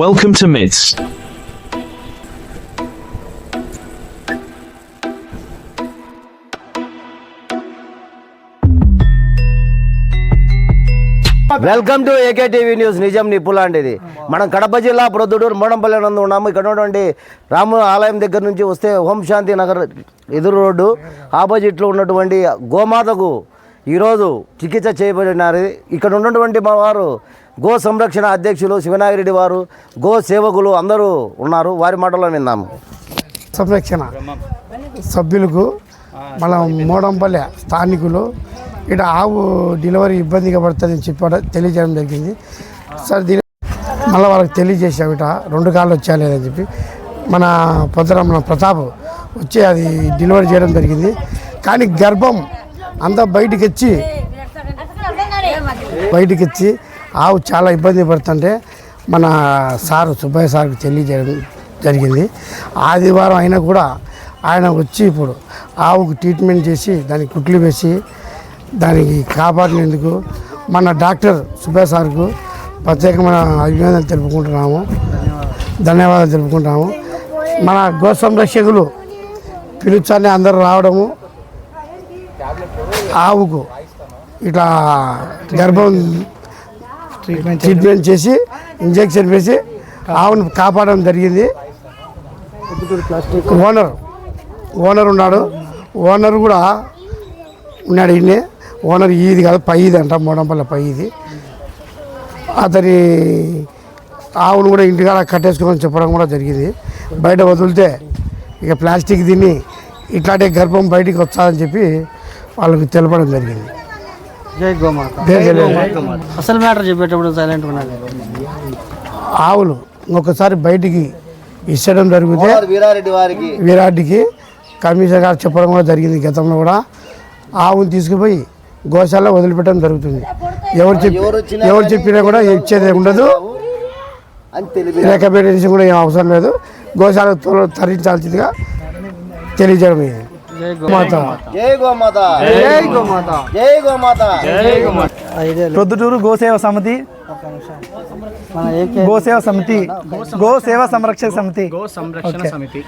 Welcome to Myths. Welcome to AK TV news నిజం నిపులాంటిది. మనం కడప జిల్లా ప్రొద్దుటూరు మోడంపల్లి నందు ఉన్నాము. ఇక్కడ ఉన్నటువంటి రాము ఆలయం దగ్గర నుంచి వస్తే ఓం శాంతి నగర్ ఎదురు రోడ్డు ఆపోజిట్లో ఉన్నటువంటి గోమాతకు ఈరోజు చికిత్స చేయబడినారు. ఇక్కడ ఉన్నటువంటి మా వారు గో సంరక్షణ అధ్యక్షులు శివనాగిరెడ్డి వారు గో సేవకులు అందరూ ఉన్నారు. వారి మాటలో విన్నాము సంరక్షణ సభ్యులకు మన మోడంపల్లె స్థానికులు ఇక్కడ ఆవు డెలివరీ ఇబ్బందిగా పడుతుందని చెప్పడం తెలియజేయడం జరిగింది. సార్ దీని మళ్ళీ వాళ్ళకి తెలియజేసాం ఇట రెండు కాళ్ళు వచ్చాయలేదని చెప్పి. మన పొద్దున ప్రతాప్ వచ్చి అది డెలివరీ చేయడం జరిగింది. కానీ గర్భం అంతా బయటికి వచ్చి బయటికి వచ్చి ఆవు చాలా ఇబ్బంది పడుతుంటే మన సారు సుబ్బయ్య సార్కి తెలియజేయడం జరిగింది. ఆదివారం అయినా కూడా ఆయన వచ్చి ఇప్పుడు ఆవుకు ట్రీట్మెంట్ చేసి దానికి కుట్లు వేసి దానికి కాపాడినందుకు మన డాక్టర్ సుబ్బయ్య సార్కు ప్రత్యేకమైన అభినందనలు తెలుపుకుంటున్నాము. ధన్యవాదాలు తెలుపుకుంటున్నాము. మన గో సంరక్షకులు పిలుచాన్ని అందరూ రావడము ఆవుకు ఇట్లా గర్భం ట్రీట్మెంట్ చేసి ఇంజెక్షన్ వేసి ఆవును కాపాడడం జరిగింది. ఓనర్ ఓనర్ ఉన్నాడు. ఓనర్ కూడా ఉన్నాడు ఈయనే. ఓనర్ ఈది కాదు పై ఇది అంట మోడంపల్లి పై ఇది అతని ఆవును కూడా ఇంటికాడ కట్టేసుకోమని చెప్పడం కూడా జరిగింది. బయట వదిలితే ఇక ప్లాస్టిక్ తిని ఇట్లాంటి గర్భం బయటికి వచ్చాదని చెప్పి వాళ్ళకి తెలపడం జరిగింది. జై గోమాత. అసలు మ్యాటర్ చెప్పేటప్పుడు సైలెంట్ ఉన్నది ఆవులు ఇంకొకసారి బయటికి ఇచ్చడం జరిగితే వీరారెడ్డి వారికి. విరాట్కి కమిషనర్ గారు చెప్పడం కూడా జరిగింది గతంలో కూడా. ఆవును తీసుకుపోయి గోశాల వదిలిపెట్టడం జరుగుతుంది. ఎవరు చెప్పి ఎవరు చెప్పినా కూడా ఇచ్చేది ఉండదు. రికమెండేషన్ కూడా ఏం అవసరం లేదు. గోశాల త్వరలో తరించాల్సిందిగా తెలియజేయడం ఇది జై మాత జై గోమాత. జై గోమాత. జై గోమాత. ఐదేళ్ళు. ప్రొద్దుటూరు గోసేవ సమితి. మన ఏకే గోసేవ సమితి. గోసేవ సంరక్షణ సమితి. గో సంరక్షణ సమితి.